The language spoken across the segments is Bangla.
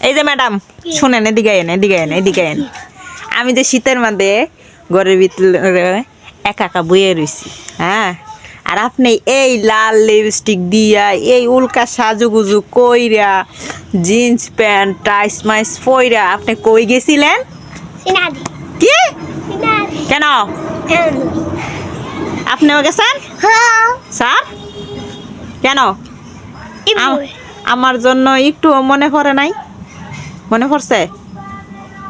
এই যে ম্যাডাম শুনেন এদিকে এন এদিকে এন এদিকে এন আমি যে শীতের মধ্যে ঘরের ভিতরে একা একা বইয়ে রয়েছি হ্যাঁ? আর আপনি এই লাল লিপস্টিক দিয়া এই উল্কা সাজুগুজু কইরা জিন্স প্যান্ট টাইস মাইস পইরা আপনি কই গেছিলেন? কি? কেন? আপনিও গেছেন হ্যাঁ। স্যার? কেন? আমার জন্য একটু মনে পড়ে নাই? মনে পড়ছে?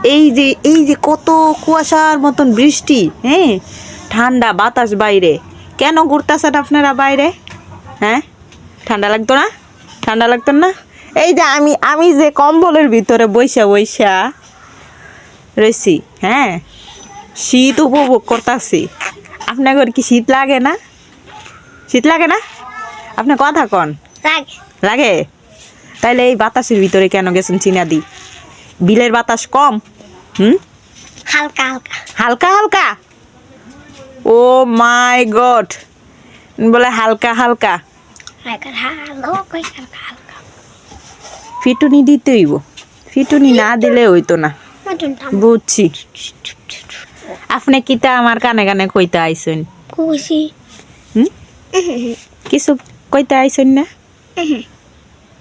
এই যে এই যে কত কুয়াশার মতন বৃষ্টি হ্যাঁ? ঠান্ডা বাতাস বাইরে। কেন ঘুরতেছেন আপনারা বাইরে? হ্যাঁ? ঠান্ডা লাগতো না? ঠান্ডা লাগতো না? এই যে আমি আমি যে কম্বলের ভিতরে বৈশা বৈশা রয়েছি হ্যাঁ? শীত উপভোগ করতেছি। আপনার কি শীত লাগে না? শীত লাগে না? আপনি কথা কন। লাগে। লাগে? তাইলে এই বাতাসের ভিতরে কেন গেছেন চিনাদি বিলের বাতাস কম? হুম? হালকা হালকা। হালকা হালকা? Oh my god. বলে হালকা হালকা। ফিটুনি দিতে হইব। ফিটুনি না দিলে হইতো না। বুঝছি। আপনি কিতা আমার কানে কানে কইতে আইসেন হুম? কিছু কইতে আইসেন না?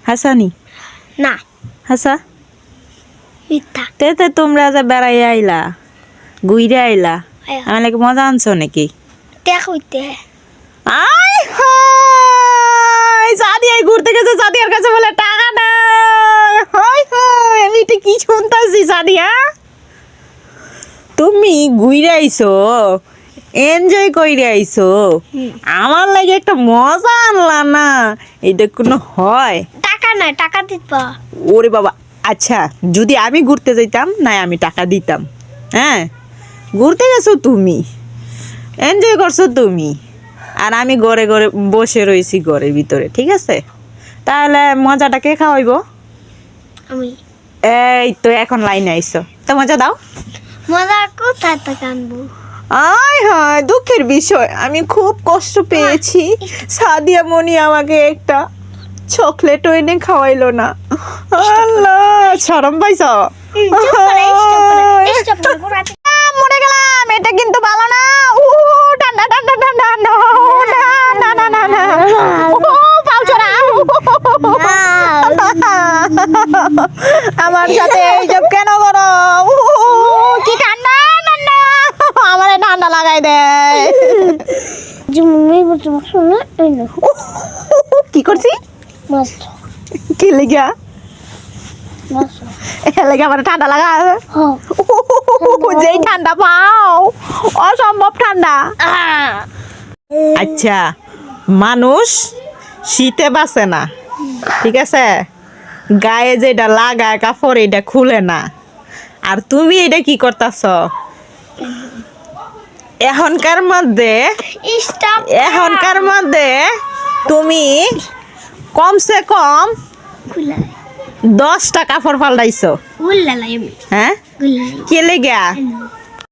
হাসানি? না। হাসা? মিথ্যা। তে তে তোমরা যে বেড়াই আইলা ঘুইরে আইলা আমার আমি লাগে মজা আনছো নাকি? দেখ হইতে। আই হাই সাদিয়া ঘুরতে গেছে সাদিয়ার কাছে বলে টাকা না হাই হাই আমি এটা কি শুনতাছি সাদিয়া তুমি ঘুরে আইছো এনজয় কইরে আইছো। আমার লাগে একটা মজা আনলা না এটা কোনো হয়? টাকা নাই টাকা দিবা ওরে বাবা আচ্ছা যদি আমি ঘুরতে যাইতাম না আমি টাকা দিতাম। হ্যাঁ ঘুরতে গেছো তুমি। এনজয় করছ তুমি। আর আমি ঘরে ঘরে বসে রয়েছি ঘরের ভিতরে ঠিক আছে? তাহলে মজাটা কে খাওয়াইব? আমি। এই তো এখন লাইনে আইছো। তো মজা দাও। মজা কোথায় থেকে আনব? আয় হায় দুঃখের বিষয়। আমি খুব কষ্ট পেয়েছি। সাদিয়া মনি আমাকে একটা চকলেটও এনে খাওয়াইলো না আল্লাহ শরম পাইছ মরে গেলাম এটা কিন্তু ভালো না উ ঠান্ডা ঠান্ডা ঠান্ডা না না না উ আমার সাথে এইসব কেন করো উ কি ঠান্ডা ঠান্ডা আমার ঠান্ডা লাগাই দেয় কি করছি মস্ত কি লেগা লেগে আমার ঠান্ডা লাগা? হ্যাঁ। যেই ঠান্ডা পাও অসম্ভব ঠান্ডা। আচ্ছা মানুষ শীতে বাঁচে না ঠিক আছে? গায়ে যেটা লাগায় কাপড় এটা খুলে না। আর তুমি এটা কি করতেছ? এখনকার মধ্যে এখনকার মধ্যে তুমি কমসে কম দশটা কাপড় পাল্টাইছো হ্যাঁ? কে লেগা?